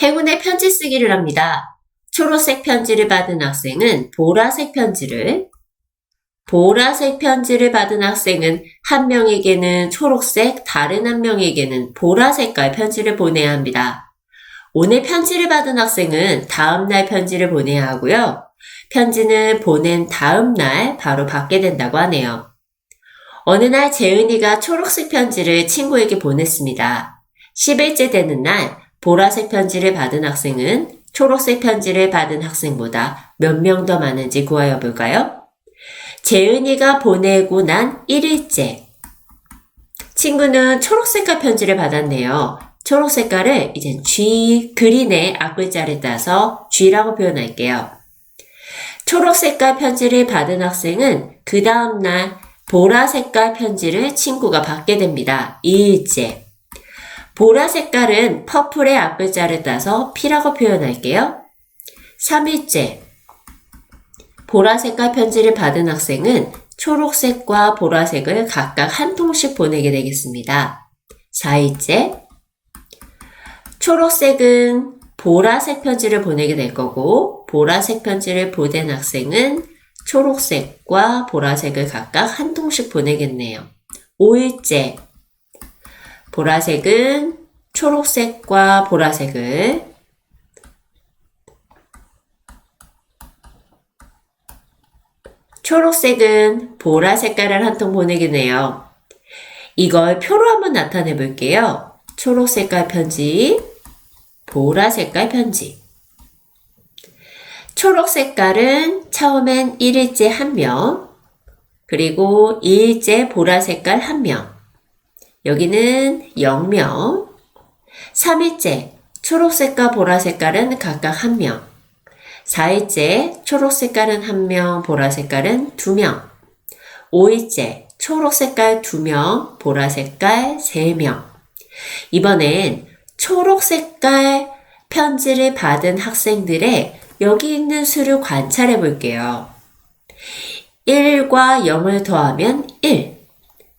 행운의 편지 쓰기를 합니다. 초록색 편지를 받은 학생은 보라색 편지를, 보라색 편지를 받은 학생은 한 명에게는 초록색, 다른 한 명에게는 보라색깔 편지를 보내야 합니다. 오늘 편지를 받은 학생은 다음날 편지를 보내야 하고요. 편지는 보낸 다음날 바로 받게 된다고 하네요. 어느 날 재은이가 초록색 편지를 친구에게 보냈습니다. 10일째 되는 날 보라색 편지를 받은 학생은 초록색 편지를 받은 학생보다 몇 명 더 많은지 구하여 볼까요? 재은이가 보내고 난 1일째. 친구는 초록색깔 편지를 받았네요. 초록색깔을 이제 G 그린의 앞글자를 따서 G라고 표현할게요. 초록색깔 편지를 받은 학생은 그 다음날 보라색깔 편지를 친구가 받게 됩니다. 2일째. 보라 색깔은 퍼플의 앞글자를 따서 P라고 표현할게요. 3일째. 보라 색깔 편지를 받은 학생은 초록색과 보라색을 각각 한 통씩 보내게 되겠습니다. 4일째. 초록색은 보라색 편지를 보내게 될 거고, 보라색 편지를 보낸 학생은 초록색과 보라색을 각각 한 통씩 보내겠네요. 5일째. 보라색은 초록색과 보라색을 초록색은 보라 색깔을 한 통 보내겠네요. 이걸 표로 한번 나타내 볼게요. 초록 색깔 편지, 보라 색깔 편지. 초록 색깔은 처음엔 1일째 한 명, 그리고 2일째 보라 색깔 한 명. 여기는 0명. 3일째 초록색과 보라색깔은 각각 한 명. 4일째 초록색깔은 한 명, 보라색깔은 두 명. 5일째 초록색깔 두 명, 보라색깔 세 명. 이번엔 초록색깔 편지를 받은 학생들의 여기 있는 수를 관찰해 볼게요. 1과 0을 더하면 1.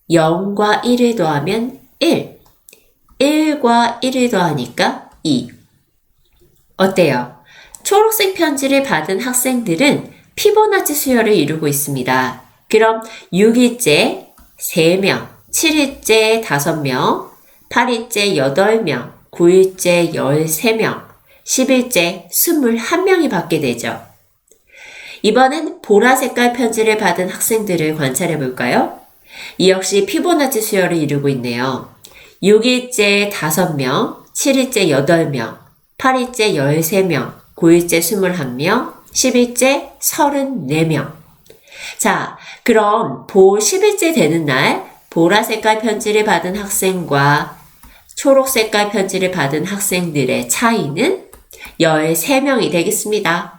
0과 1을 더하면 1. 1과 1을 더하니까 2. 어때요? 초록색 편지를 받은 학생들은 피보나치 수열을 이루고 있습니다. 그럼 6일째 3명, 7일째 5명, 8일째 8명, 9일째 13명, 10일째 21명이 받게 되죠. 이번엔 보라 색깔 편지를 받은 학생들을 관찰해 볼까요? 이 역시 피보나치 수열을 이루고 있네요. 6일째 5명, 7일째 8명, 8일째 13명, 9일째 21명, 10일째 34명. 자, 그럼 보 10일째 되는 날 보라 색깔 편지를 받은 학생과 초록 색깔 편지를 받은 학생들의 차이는 13명이 되겠습니다.